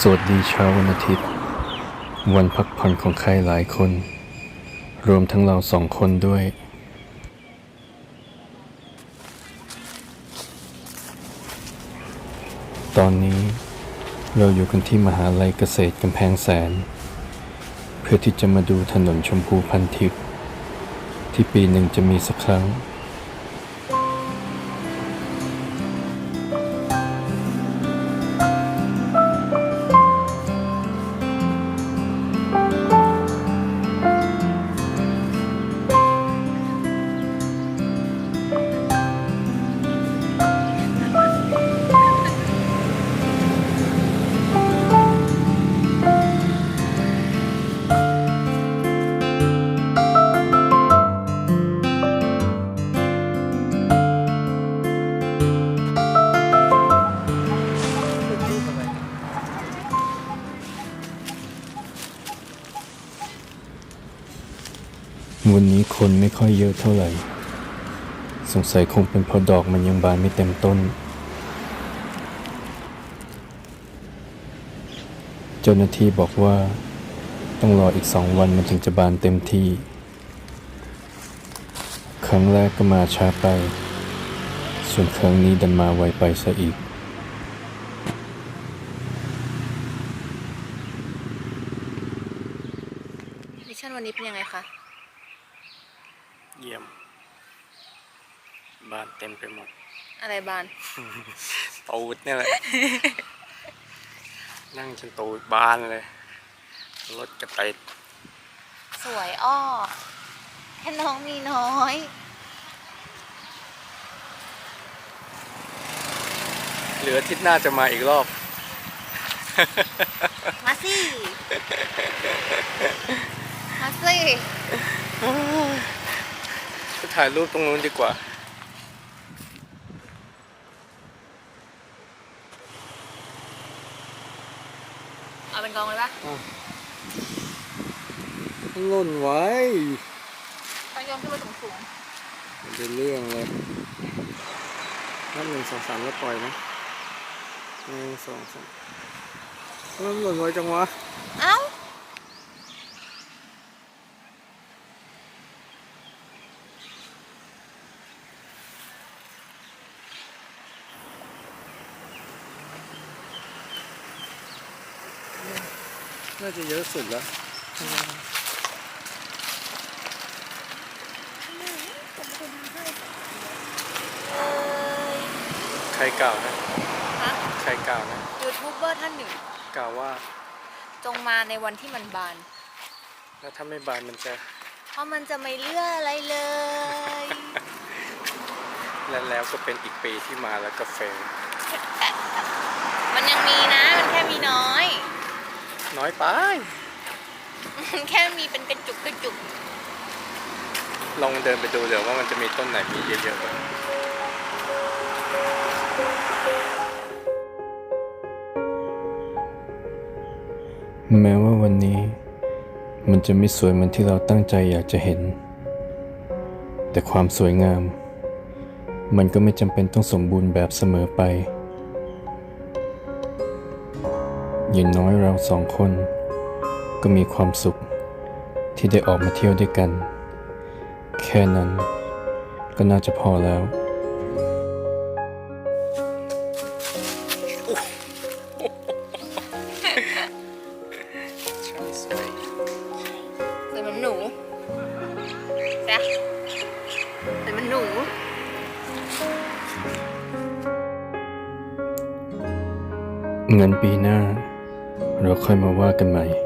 สวัสดีเช้าวันอาทิตย์ วันพักผ่อนของใครหลายคน รวมทั้งเราสองคนด้วย ตอนนี้เราอยู่กันที่มหาลัยเกษตรกำแพงแสน เพื่อที่จะมาดูถนนชมพูพันทิพย์ที่ปีหนึ่งจะมีสักครั้ง วันนี้คนไม่ค่อยเยอะเท่าไหร่ สงสัยคงเป็นเพราะดอกมันยังบานไม่เต็มต้น เจ้าหน้าที่บอกว่า ต้องรออีกสองวันมันถึงจะบานเต็มที่ ครั้งแรกก็มาช้าไป ส่วนครั้งนี้ดันมาไวไปซะอีกมิชชั่นวันนี้เป็นยังไงคะ เยี่ยม บานเต็มไปหมด อะไรบาน ตูดเนี่ยแหละ นั่งจนตูดบานเลย รถกระติดสวยอ้อแค่น้องมีน้อย เหลืออาทิศหน้าจะมาอีกรอบ มาสิมาสิไป ถ่ายรูปตรงนู้นดีกว่า เอาเป็นกองเลยปะหล่นไว้ต้องโยนขึ้นไปสูงมันเป็นเรื่องเลยนับหนึ่งสองสามแล้วปล่อยไหมหนึ่งสองสามมันหล่นไว้จังวะๆเอ้า น่าจะเยอะสุดแล้วเอ้ยใครกล่าวนะฮะใครกล่าวนะยูทูบเบอร์ท่านหนึ่งกล่าวว่า จงมาในวันที่มันบาน แล้วถ้าไม่บานมันจะเพราะมันจะไม่เหลืออะไรเลย และแล้วก็เป็นอีกปีที่มาแล้วก็เฟลมันยังมีนะ มันแค่มีน้อย น้อยไปมันแค่มีเป็นกระจุกกระจุกลองเดินไปดูเดี๋ยวว่ามันจะมีต้นไหนมีเยอะๆบ้างแม้ว่าวันนี้มันจะไม่สวยเหมือนที่เราตั้งใจอยากจะเห็น แต่ความสวยงาม มันก็ไม่จำเป็นต้องสมบูรณ์แบบเสมอไป อย่างน้อยเราสองคน ก็มีความสุขที่ได้ออกมาเที่ยวด้วยกัน แค่นั้นก็น่าจะพอแล้วสวยเหมือนหนูจ้ะสวยเหมือนหนู เงินปีหน้า เราค่อยมาว่ากันใหม่